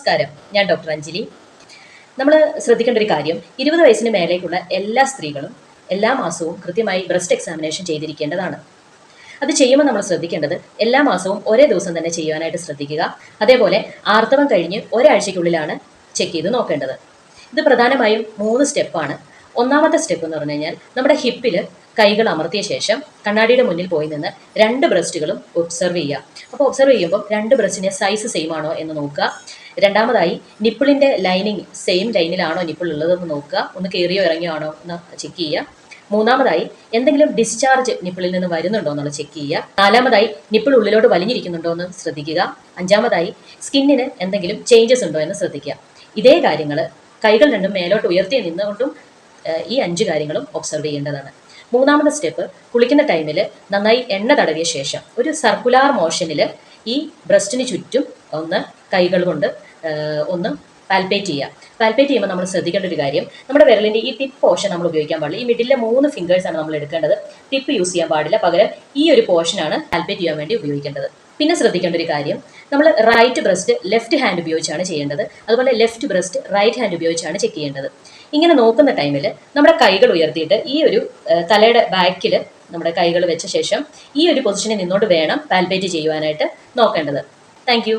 നമസ്കാരം. ഞാൻ ഡോക്ടർ അഞ്ജലി. നമ്മൾ ശ്രദ്ധിക്കേണ്ട ഒരു കാര്യം ഇരുപത് വയസ്സിന് മേലേക്കുള്ള എല്ലാ സ്ത്രീകളും എല്ലാ മാസവും കൃത്യമായി ബ്രസ്റ്റ് എക്സാമിനേഷൻ ചെയ്തിരിക്കേണ്ടതാണ്. അത് ചെയ്യുമ്പോൾ നമ്മൾ ശ്രദ്ധിക്കേണ്ടത് എല്ലാ മാസവും ഒരേ ദിവസം തന്നെ ചെയ്യുവാനായിട്ട് ശ്രദ്ധിക്കുക. അതേപോലെ ആർത്തവം കഴിഞ്ഞ് ഒരാഴ്ചയ്ക്കുള്ളിലാണ് ചെക്ക് ചെയ്ത് നോക്കേണ്ടത്. ഇത് പ്രധാനമായും മൂന്ന് സ്റ്റെപ്പാണ്. ഒന്നാമത്തെ സ്റ്റെപ്പ് എന്ന് പറഞ്ഞു കഴിഞ്ഞാൽ നമ്മുടെ ഹിപ്പിൽ കൈകൾ അമർത്തിയ ശേഷം കണ്ണാടിയുടെ മുന്നിൽ പോയി നിന്ന് രണ്ട് ബ്രസ്റ്റുകളും ഒബ്സർവ് ചെയ്യുക. അപ്പോൾ ഒബ്സർവ് ചെയ്യുമ്പോൾ രണ്ട് ബ്രസ്റ്റിന്റെ സൈസ് സെയിം ആണോ എന്ന് നോക്കുക. രണ്ടാമതായി നിപ്പിളിന്റെ ലൈനിങ് സെയിം ലൈനിലാണോ നിപ്പിൾ ഉള്ളതെന്ന് നോക്കുക. ഒന്ന് കയറിയോ ഇറങ്ങിയോ ആണോ എന്ന് ചെക്ക് ചെയ്യുക. മൂന്നാമതായി എന്തെങ്കിലും ഡിസ്ചാർജ് നിപ്പിളിൽ നിന്ന് വരുന്നുണ്ടോ എന്നുള്ളത് ചെക്ക് ചെയ്യുക. നാലാമതായി നിപ്പിൾ ഉള്ളിലോട്ട് വലിഞ്ഞിരിക്കുന്നുണ്ടോ എന്ന് ശ്രദ്ധിക്കുക. അഞ്ചാമതായി സ്കിന്നിന് എന്തെങ്കിലും ചേഞ്ചസ് ഉണ്ടോ എന്ന് ശ്രദ്ധിക്കുക. ഇതേ കാര്യങ്ങൾ കൈകൾ രണ്ടും മേലോട്ട് ഉയർത്തി നിന്നുകൊണ്ടും ഈ അഞ്ച് കാര്യങ്ങളും ഒബ്സർവ് ചെയ്യേണ്ടതാണ്. മൂന്നാമത്തെ സ്റ്റെപ്പ് കുളിക്കുന്ന ടൈമിൽ നന്നായി എണ്ണ തടവിയ ശേഷം ഒരു സർക്കുലാർ മോഷനിൽ ഈ ബ്രസ്റ്റിന് ചുറ്റും ഒന്ന് കൈകൾ കൊണ്ട് ഒന്ന് പാൽപ്പേറ്റ് ചെയ്യുക. പാൽപ്പേറ്റ് ചെയ്യുമ്പോൾ നമ്മൾ ശ്രദ്ധിക്കേണ്ട ഒരു കാര്യം നമ്മുടെ വിരലിന്റെ ഈ ടിപ്പ് പോർഷൻ നമ്മൾ ഉപയോഗിക്കാൻ പാടില്ല. ഈ മിഡിലെ മൂന്ന് ഫിംഗേഴ്സാണ് നമ്മൾ എടുക്കേണ്ടത്. ടിപ്പ് യൂസ് ചെയ്യാൻ പാടില്ല. പകരം ഈ ഒരു പോർഷനാണ് പാൽപ്പേറ്റ് ചെയ്യാൻ വേണ്ടി ഉപയോഗിക്കേണ്ടത്. പിന്നെ ശ്രദ്ധിക്കേണ്ട ഒരു കാര്യം നമ്മൾ റൈറ്റ് ബ്രസ്റ്റ് ലെഫ്റ്റ് ഹാൻഡ് ഉപയോഗിച്ചാണ് ചെയ്യേണ്ടത്. അതുപോലെ ലെഫ്റ്റ് ബ്രസ്റ്റ് റൈറ്റ് ഹാൻഡ് ഉപയോഗിച്ചാണ് ചെക്ക് ചെയ്യേണ്ടത്. ഇങ്ങനെ നോക്കുന്ന ടൈമിൽ നമ്മുടെ കൈകൾ ഉയർത്തിയിട്ട് ഈ ഒരു തലയുടെ ബാക്കിൽ നമ്മുടെ കൈകൾ വെച്ച ശേഷം ഈ ഒരു പൊസിഷനിൽ നിന്നോട് വേണം പാൽപേറ്റ് ചെയ്യുവാനായിട്ട് നോക്കേണ്ടത്. താങ്ക്